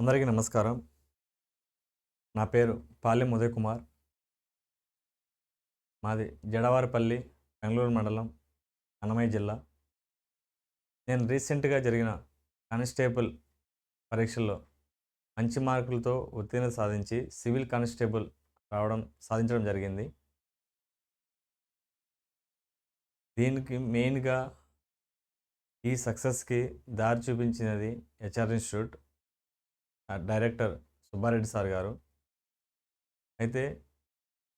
అందరికీ నమస్కారం. నా పేరు పాలెం ఉదయ్ కుమార్. మాది జడవారిపల్లి బెంగళూరు మండలం అన్నమయ్య జిల్లా. నేను రీసెంట్గా జరిగిన కానిస్టేబుల్ పరీక్షల్లో మంచి మార్కులతో ఉత్తీర్ణత సాధించి సివిల్ కానిస్టేబుల్ రావడం సాధించడం జరిగింది. దీనికి మెయిన్గా ఈ సక్సెస్కి దారి చూపించినది HR institute. Director Subbareddy sir గారు. అయితే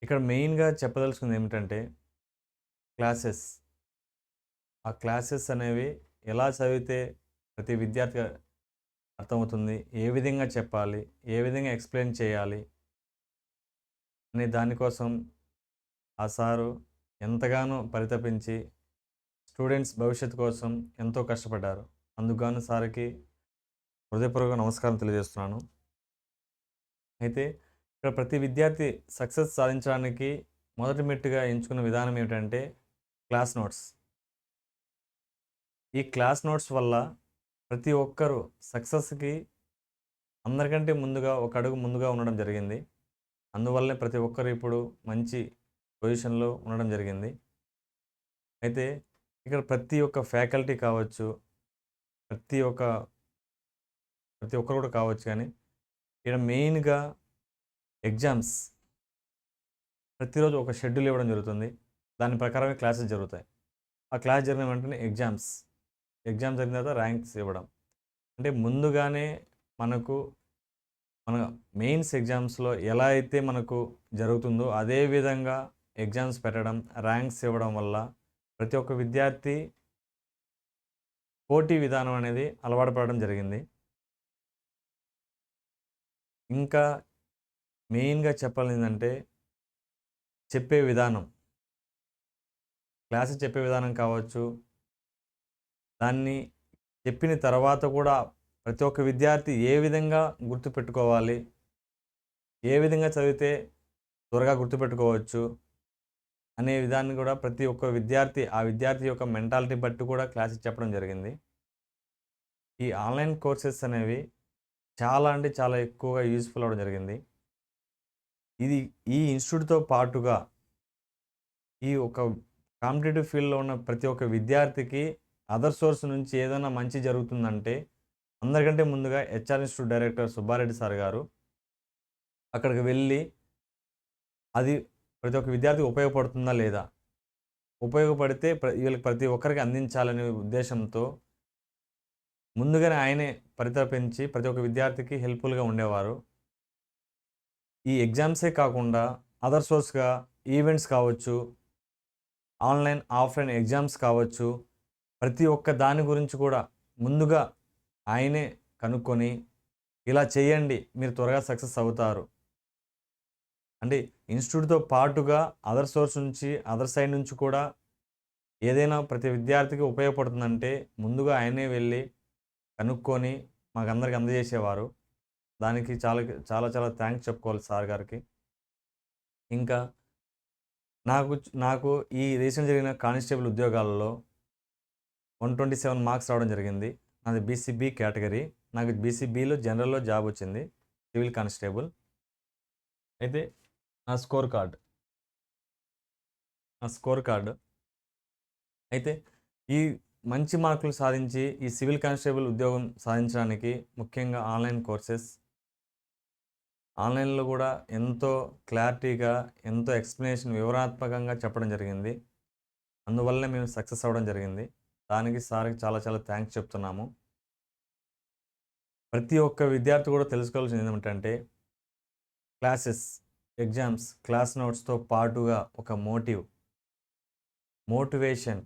ఇక్కడ మెయిన్గా చెప్పదలుచుకుంది ఏమిటంటే క్లాసెస్. ఆ క్లాసెస్ అనేవి ఎలా చదివితే ప్రతి విద్యార్థి అర్థమవుతుంది ఏ విధంగా చెప్పాలి ఏ విధంగా ఎక్స్ప్లెయిన్ చేయాలి అనే దానికోసం ఆ సారు ఎంతగానో పరితపించి స్టూడెంట్స్ భవిష్యత్తు కోసం ఎంతో కష్టపడ్డారు. అందుకు సార్కి హృదయపూర్వక నమస్కారం తెలియజేస్తున్నాను. అయితే ఇక్కడ ప్రతి విద్యార్థి సక్సెస్ సాధించడానికి మొదటి మెట్టుగా ఎంచుకున్న విధానం ఏమిటంటే క్లాస్ నోట్స్. ఈ క్లాస్ నోట్స్ వల్ల ప్రతి ఒక్కరూ సక్సెస్కి అందరికంటే ముందుగా ఒక అడుగు ముందుగా ఉండడం జరిగింది. అందువల్లనే ప్రతి ఒక్కరు ఇప్పుడు మంచి పొజిషన్లో ఉండడం జరిగింది. అయితే ఇక్కడ ప్రతి ఒక్క ఫ్యాకల్టీ కావచ్చు ప్రతి ఒక్క ప్రతి ఒక్కరు కూడా కావచ్చు కానీ ఇక్కడ మెయిన్గా ఎగ్జామ్స్. ప్రతిరోజు ఒక షెడ్యూల్ ఇవ్వడం జరుగుతుంది. దాని ప్రకారమే క్లాసెస్ జరుగుతాయి. ఆ క్లాస్ జరిగిన వెంటనే ఎగ్జామ్స్. ఎగ్జామ్ జరిగిన తర్వాత ర్యాంక్స్ ఇవ్వడం. అంటే ముందుగానే మనకు మన మెయిన్స్ ఎగ్జామ్స్లో ఎలా అయితే మనకు జరుగుతుందో అదే విధంగా ఎగ్జామ్స్ పెట్టడం ర్యాంక్స్ ఇవ్వడం వల్ల ప్రతి ఒక్క విద్యార్థి పోటీ విధానం అనేది అలవాటు పడడం జరిగింది. ఇంకా మెయిన్గా చెప్పాలి ఏంటంటే చెప్పే విధానం. క్లాస్ చెప్పే విధానం కావచ్చు. దాన్ని చెప్పిన తర్వాత కూడా ప్రతి ఒక్క విద్యార్థి ఏ విధంగా గుర్తుపెట్టుకోవాలి? ఏ విధంగా చదివితే త్వరగా గుర్తుపెట్టుకోవచ్చు? అనే విధాన్ని కూడా ప్రతి ఒక్క విద్యార్థి ఆ విద్యార్థి యొక్క మెంటాలిటీ బట్టి కూడా క్లాసెస్ చెప్పడం జరిగింది. ఈ ఆన్లైన్ కోర్సెస్ అనేవి చాలా అంటే చాలా ఎక్కువగా యూజ్ఫుల్ అవ్వడం జరిగింది. ఇది ఈ ఇన్స్టిట్యూట్తో పాటుగా ఈ ఒక కాంపిటేటివ్ ఫీల్డ్లో ఉన్న ప్రతి ఒక్క విద్యార్థికి అదర్ సోర్స్ నుంచి ఏదైనా మంచి జరుగుతుందంటే అందరికంటే ముందుగా HR institute director Subbareddy sir గారు అక్కడికి వెళ్ళి అది ప్రతి ఒక్క విద్యార్థికి ఉపయోగపడుతుందా లేదా? ఉపయోగపడితే ప్ర- వీళ్ళకి ప్రతి ఒక్కరికి అందించాలనే ఉద్దేశంతో ముందుగానే ఆయనే పరితపించి ప్రతి ఒక్క విద్యార్థికి హెల్ప్ఫుల్గా ఉండేవారు. ఈ ఎగ్జామ్సే కాకుండా అదర్ సోర్స్గా ఈవెంట్స్ కావచ్చు ఆన్లైన్ ఆఫ్లైన్ ఎగ్జామ్స్ కావచ్చు ప్రతి ఒక్క దాని గురించి కూడా ముందుగా ఆయనే కనుక్కొని ఇలా చేయండి మీరు త్వరగా సక్సెస్ అవుతారు. అంటే ఇన్స్టిట్యూట్తో పాటుగా అదర్ సోర్స్ నుంచి అదర్ సైడ్ నుంచి కూడా ఏదైనా ప్రతి విద్యార్థికి ఉపయోగపడుతుందంటే ముందుగా ఆయనే వెళ్ళి కనుక్కొని మాకందరికి అందజేసేవారు. దానికి చాలా చాలా చాలా థ్యాంక్స్ చెప్పుకోవాలి సార్ గారికి. ఇంకా నాకు నాకు ఈ రీసెంట్ జరిగిన కానిస్టేబుల్ ఉద్యోగాలలో వన్ ట్వంటీ సెవెన్ మార్క్స్ రావడం జరిగింది. నాది బీసీబీ కేటగిరీ. నాకు బీసీబీలో జనరల్లో జాబ్ వచ్చింది. Civil constable. అయితే నా స్కోర్ కార్డ్. నా స్కోర్ కార్డు. అయితే ఈ మంచి మార్కులు సాధించి ఈ సివిల్ కానిస్టేబుల్ ఉద్యోగం సాధించడానికి ముఖ్యంగా ఆన్లైన్ కోర్సెస్. ఆన్లైన్లో కూడా ఎంతో క్లారిటీగా ఎంతో ఎక్స్ప్లెనేషన్ వివరాత్మకంగా చెప్పడం జరిగింది. అందువల్లనే మేము సక్సెస్ అవ్వడం జరిగింది. దానికి సార్కి చాలా చాలా థ్యాంక్స్ చెప్తున్నాము. ప్రతి ఒక్క విద్యార్థి కూడా తెలుసుకోవాల్సింది ఏమిటంటే క్లాసెస్ ఎగ్జామ్స్ క్లాస్ నోట్స్తో పాటుగా ఒక మోటివ్. మోటివేషన్.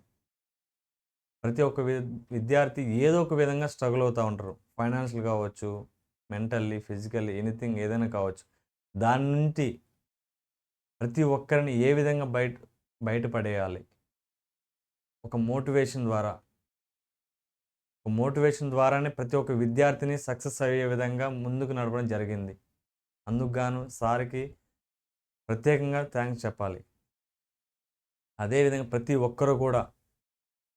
ప్రతి ఒక్క వి- విద్యార్థి ఏదో ఒక విధంగా స్ట్రగుల్ అవుతూ ఉంటారు. ఫైనాన్షియల్ కావచ్చు మెంటల్లీ ఫిజికల్లీ ఎనీథింగ్ ఏదైనా కావచ్చు. దాని నుండి ప్రతి ఒక్కరిని ఏ విధంగా బయట బయటపడేయాలి? ఒక మోటివేషన్ ద్వారా. ఒక మోటివేషన్ ద్వారానే ప్రతి ఒక్క విద్యార్థిని సక్సెస్ అయ్యే విధంగా ముందుకు నడపడం జరిగింది. అందుకు గాను సార్కి ప్రత్యేకంగా థ్యాంక్స్ చెప్పాలి. అదేవిధంగా ప్రతి ఒక్కరు కూడా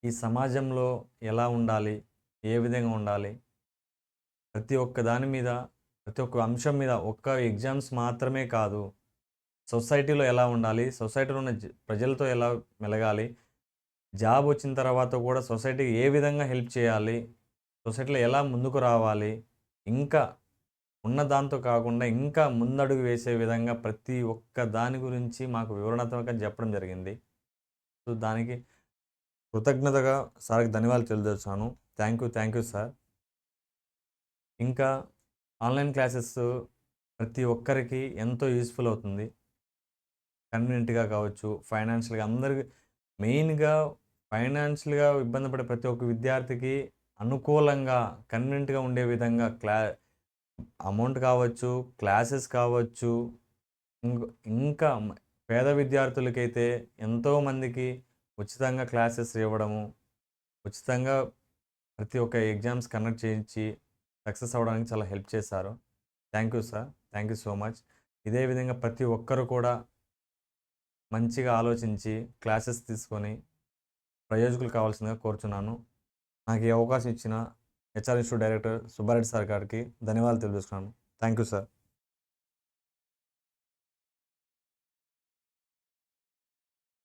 ఈ సమాజంలో ఎలా ఉండాలి? ఏ విధంగా ఉండాలి? ప్రతి ఒక్క దాని మీద ప్రతి ఒక్క అంశం మీద ఒక్క ఎగ్జామ్స్ మాత్రమే కాదు సొసైటీలో ఎలా ఉండాలి? సొసైటీలో ఉన్న జ- ప్రజలతో ఎలా మెలగాలి? జాబ్ వచ్చిన తర్వాత కూడా సొసైటీకి ఏ విధంగా హెల్ప్ చేయాలి? సొసైటీలో ఎలా ముందుకు రావాలి? ఇంకా ఉన్న దాంతో కాకుండా ఇంకా ముందడుగు వేసే విధంగా ప్రతి ఒక్క దాని గురించి మాకు వివరణాత్మకంగా చెప్పడం జరిగింది. సో దానికి కృతజ్ఞతగా సార్కి ధన్యవాదాలు తెలియజేస్తాను. Thank you thank you sir. ఇంకా ఆన్లైన్ క్లాసెస్ ప్రతి ఒక్కరికి ఎంతో యూస్ఫుల్ అవుతుంది. కన్వీనియంట్గా కావచ్చు ఫైనాన్షియల్గా అందరికి మెయిన్గా ఫైనాన్షియల్గా ఇబ్బంది పడే ప్రతి ఒక్క విద్యార్థికి అనుకూలంగా కన్వీనియంట్గా ఉండే విధంగా క్లా అమౌంట్ కావచ్చు క్లాసెస్ కావచ్చు ఇంకా పేద విద్యార్థులకైతే ఎంతోమందికి ఉచితంగా క్లాసెస్ ఇవ్వడము ఉచితంగా ప్రతి ఒక్క ఎగ్జామ్స్ కండక్ట్ చేయించి సక్సెస్ అవ్వడానికి చాలా హెల్ప్ చేశారు. Thank you sir. Thank you so much. ఇదే విధంగా ప్రతి ఒక్కరు కూడా మంచిగా ఆలోచించి క్లాసెస్ తీసుకొని ప్రయోజకులు కావాల్సిందిగా కోరుచున్నాను. నాకు ఈ అవకాశం ఇచ్చిన HR institute director Subbareddy sir గారికి ధన్యవాదాలు తెలియజేస్తున్నాను థ్యాంక్ యూ సార్.